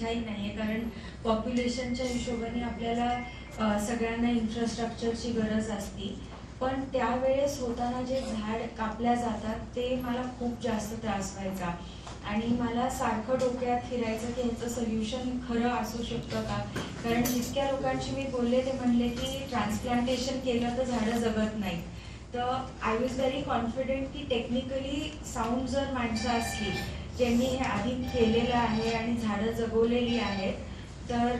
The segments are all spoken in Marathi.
इच्छाही नाही आहे कारण पॉप्युलेशनच्या हिशोबाने आपल्याला सगळ्यांना इन्फ्रास्ट्रक्चरची गरज असती. पण त्यावेळेस होताना जे झाड कापल्या जातात ते मला खूप जास्त त्रास व्हायचा. आणि मला सारखं डोक्यात फिरायचं की ह्याचं सोल्युशन खरं असू शकतं का? कारण जितक्या लोकांशी मी बोलले ते म्हणले की ट्रान्सप्लांटेशन केलं तर झाडं जगत नाहीत. तर आय वॉज व्हेरी कॉन्फिडेंट की टेक्निकली साऊंड जर माणसं असली ज्यांनी हे आधी केलेलं आहे आणि झाडं जगवलेली आहेत तर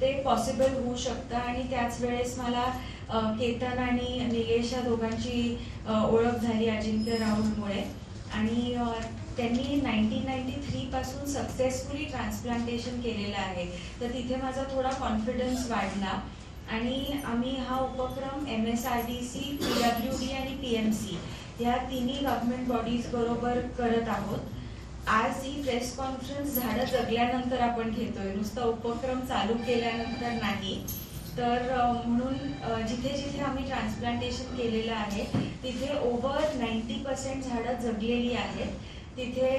ते पॉसिबल होऊ शकतं. आणि त्याच वेळेस मला केतन आणि निलेश या दोघांची ओळख झाली अजिंक्य राहुलमुळे आणि त्यांनी नाईन्टीन नाईन्टी थ्रीपासून सक्सेसफुली ट्रान्सप्लांटेशन केलेलं आहे. तर तिथे माझा थोडा कॉन्फिडन्स वाढला. आणि आम्ही हा उपक्रम M S R D C P W D आणि पी एम सी या तिन्ही गव्हर्नमेंट बॉडीज बरोबर करत आहोत. आज ही प्रेस कॉन्फरन्स झाडं जगल्यानंतर आपण घेतोय. नुसता उपक्रम चालू केल्यानंतर नाही. तर म्हणून जिथे जिथे आम्ही ट्रान्सप्लांटेशन केलेलं आहे तिथे ओव्हर नाईन्टी पर्सेंट झाडं जगलेली आहेत. तिथे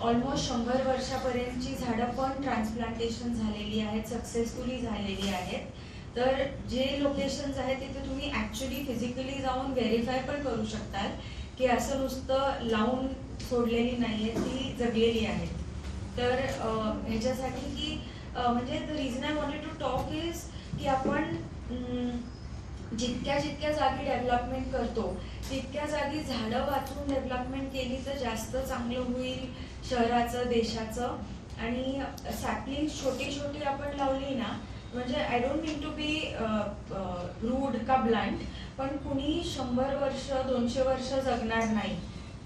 ऑलमोस्ट शंभर वर्षापर्यंतची झाडं पण ट्रान्सप्लांटेशन झालेली आहेत सक्सेसफुली झालेली आहेत. तर जे लोकेशन्स आहेत तिथे तुम्ही ॲक्च्युली फिजिकली जाऊन व्हेरीफाय पण करू शकतात की असं नुसतं लावून सोडलेली नाही आहे ती जगलेली आहे. तर ह्याच्यासाठी की म्हणजे the reason I wanted to talk is की आपण जितक्या जितक्या जागी डेव्हलपमेंट करतो तितक्या जागी झाडं वाचून डेव्हलपमेंट केली तर जास्त चांगलं होईल शहराचं देशाचं. आणि सॅपलिंग छोटी छोटी आपण लावली ना म्हणजे I don't mean to be rude का ब्लंट पण कुणी शंभर वर्ष दोनशे वर्ष जगणार नाही.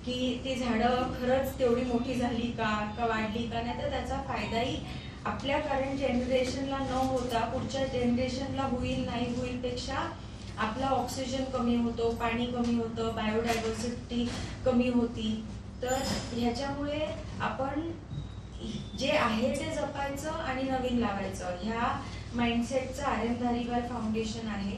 की ती झाडं खरंच तेवढी मोठी झाली का का वाढली का नाही तर त्याचा फायदाही आपल्या करंट जनरेशनला न होता पुढच्या जनरेशनला होईल नाही होईल पेक्षा आपला ऑक्सिजन कमी होतो पाणी कमी होतं बायोडायव्हर्सिटी कमी होती. तर ह्याच्यामुळे आपण जे आहे ते जपायचं आणि नवीन लावायचं. ह्या माइंडसेटचं आर्यन धारीवाल फाउंडेशन आहे.